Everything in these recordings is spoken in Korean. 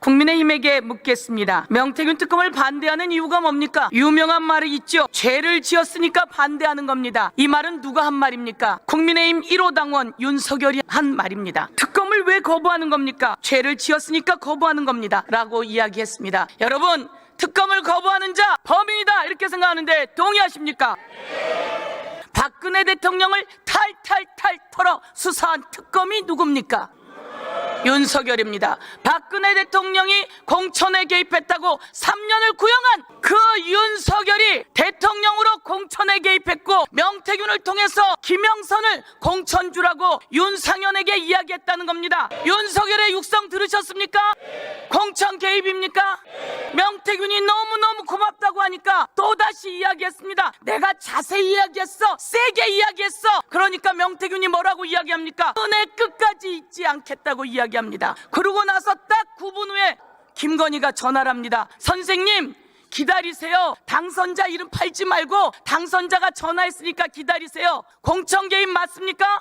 국민의힘에게 묻겠습니다. 명태균 특검을 반대하는 이유가 뭡니까? 유명한 말이 있죠. 죄를 지었으니까 반대하는 겁니다. 이 말은 누가 한 말입니까? 국민의힘 1호 당원 윤석열이 한 말입니다. 특검을 왜 거부하는 겁니까? 죄를 지었으니까 거부하는 겁니다. 라고 이야기했습니다. 여러분, 특검을 거부하는 자 범인이다 이렇게 생각하는데 동의하십니까? 박근혜 대통령을 탈탈탈 털어 수사한 특검이 누굽니까? 윤석열입니다. 박근혜 대통령이 공천에 개입했다고 3년을 구형한 그 윤석열이 대통령으로 공천에 개입했고 명태균을 통해서 김영선을 공천주라고 윤상현에게 이야기했다는 겁니다. 윤석열의 육성 들으셨습니까? 공천 개입입니까? 명태균이 너무너무 고맙다고 하니까 또다시 이야기했습니다. 내가 자세히 이야기했어. 세게 이야기했어. 그러니까 명태균이 뭐라고 이야기합니까? 은혜 끝까지 잊지 않겠다고 이야기합니다. 그러고 나서 딱 9분 후에 김건희가 전화를 합니다. 선생님, 기다리세요. 당선자 이름 팔지 말고 당선자가 전화했으니까 기다리세요. 공천 개입 맞습니까?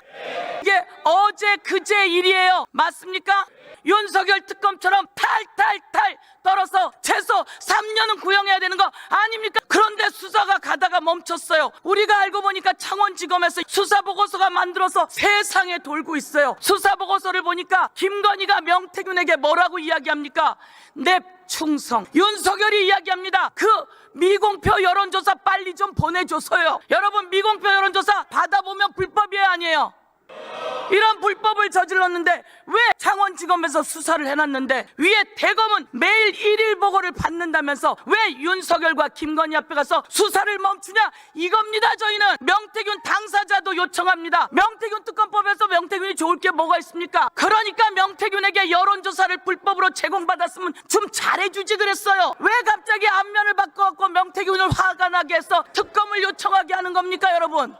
이게 어제 그제 일이에요. 맞습니까? 윤석열 특검처럼 탈탈탈 떨어서 최소 3년은 구형해야 되는 거 아닙니까? 그런데 수사가 가다가 멈췄어요. 우리가 알고 보니까 창원지검에서 수사 보고서가 만들어서 세상에 돌고 있어요. 수사 보고서를 보니까 김건희가 명태균에게 뭐라고 이야기합니까? 내 충성. 윤석열이 이야기합니다. 그 미공표 여론조사 빨리 좀 보내줘서요. 여러분 미공표 여론조사 받아보면 불법이에요 아니에요? 이런 불법을 저질렀는데 왜 창원지검에서 수사를 해놨는데 위에 대검은 매일 일일 보고를 받는다면서 왜 윤석열과 김건희 앞에 가서 수사를 멈추냐? 이겁니다 저희는. 명태균 당사자도 요청합니다. 명태균 특검법에서 명태균이 좋을 게 뭐가 있습니까? 그러니까 명태균에게 여론조사를 불법으로 제공받았으면 좀 잘해주지 그랬어요. 왜 갑자기 안면을 바꿔갖고 명태균을 화가 나게 해서 특검을 요청하게 하는 겁니까 여러분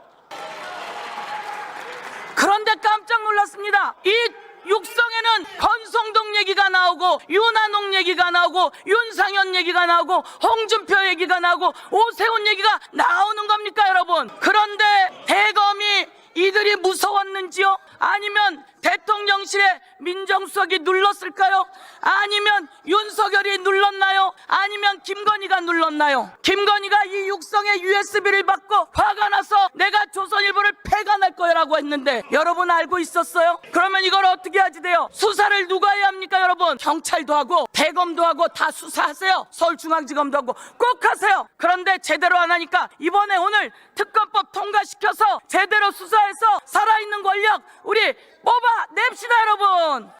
그런데 깜짝 놀랐습니다. 이 육성에는 권성동 얘기가 나오고 윤한홍 얘기가 나오고 윤상현 얘기가 나오고 홍준표 얘기가 나오고 오세훈 얘기가 나오는 겁니까 여러분? 그런데 대검이 이들이 무서웠는지요? 아니면 대통령실에 민정수석이 눌렀을까요? 아니면 윤석열이 눌렀나요? 아니면 김건희가 눌렀나요? 김건희가 이 육성의 USB를 받고 했는데 여러분 알고 있었어요? 그러면 이걸 어떻게 하지 돼요? 수사를 누가 해야 합니까 여러분? 경찰도 하고 대검도 하고 다 수사하세요. 서울중앙지검도 하고 꼭 하세요. 그런데 제대로 안 하니까 이번에 오늘 특검법 통과시켜서 제대로 수사해서 살아있는 권력 우리 뽑아 냅시다 여러분.